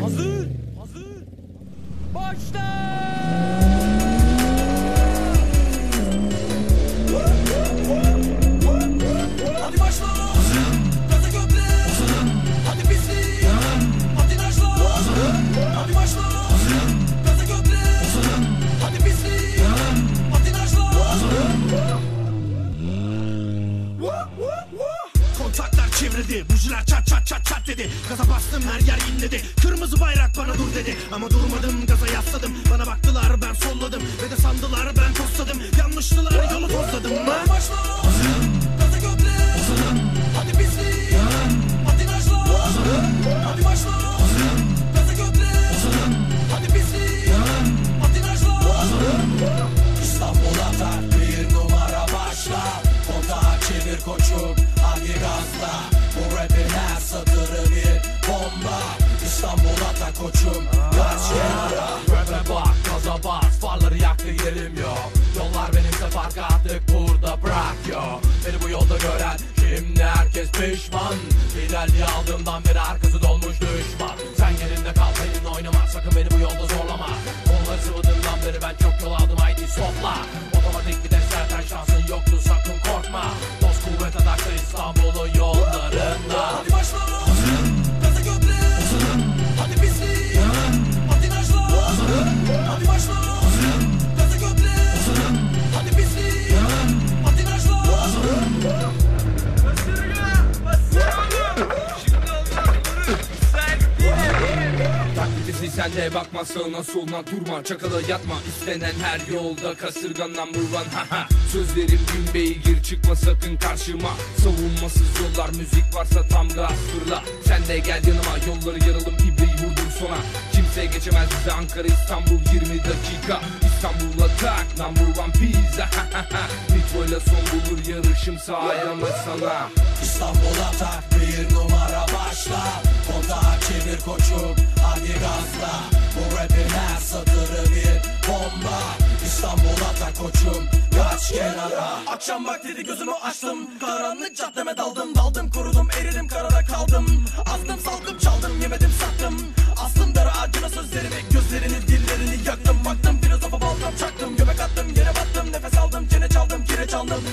Hazır. Hazır. Başla. Hadi başla! Gaza gömle! Hadi pislik Patinajla Hadi başla! Gaza gömle! Hadi pislik Patinajla Kontaklar çevrildi Bujiler çat çat çat çat dedi. Gaza bastım her yer inledi. Kırmızı bayrak bana dur dedi. Ama durmadım gaza yasladım. Bana baktılar ben solladım. Ve de sandılar ben tosladım. Yanlıştılar yolu tozladım Patinajla İstanbul'a bir numara başla. Kontağı çevir koçum hadi gazla bas farları yaktı yerim yok. Yollar benimse fark artık burada bırak yo Beni bu yolda gören şimdi herkes pişman. İlerliği aldığımdan beri arkası dolmuş düşman. Sen yerinde kal benimle oynama. Sakın beni bu yolda zorlama. Kolları sıvadığımdan beri ben çok yol aldım. Haydi sopla. Otomatik vites zaten şansın yoktu. Sakın korkma. Dost kuvvet adakta İstanbul'un yollarında. Hadi başla. Hadi pislik. Hadi başla Sen de bakma sağına soluna durma. Çakala yatma istenen her yolda kasırgan number one haha Söz verim gün beygir çıkma sakın karşıma. Savunmasız yollar müzik varsa tam gaz fırla. Sen de gel yanıma yolları yaralım ibreyi vurdum sona geçemez bize Ankara İstanbul 20 dakika. İstanbul'a tak number one pizza. Nitro'yla son bulur yarışım sağlama sana İstanbul'a tak bir numara başla. Kontağı çevir koçum hadi gazla? Bu rapin her satırı bir bomba. İstanbul'a tak koçum kaç kenara? Akşam vakti gözümü açtım. Karanlık caddeme daldım Daldım kurudum eridim karara kaldım. Astım saldım çaldım acına sözlerimi Gözlerini dillerini yaktım Baktım filozofa baltam çaktım. Göbek attım yere battım Nefes aldım çene çaldım kireç aldım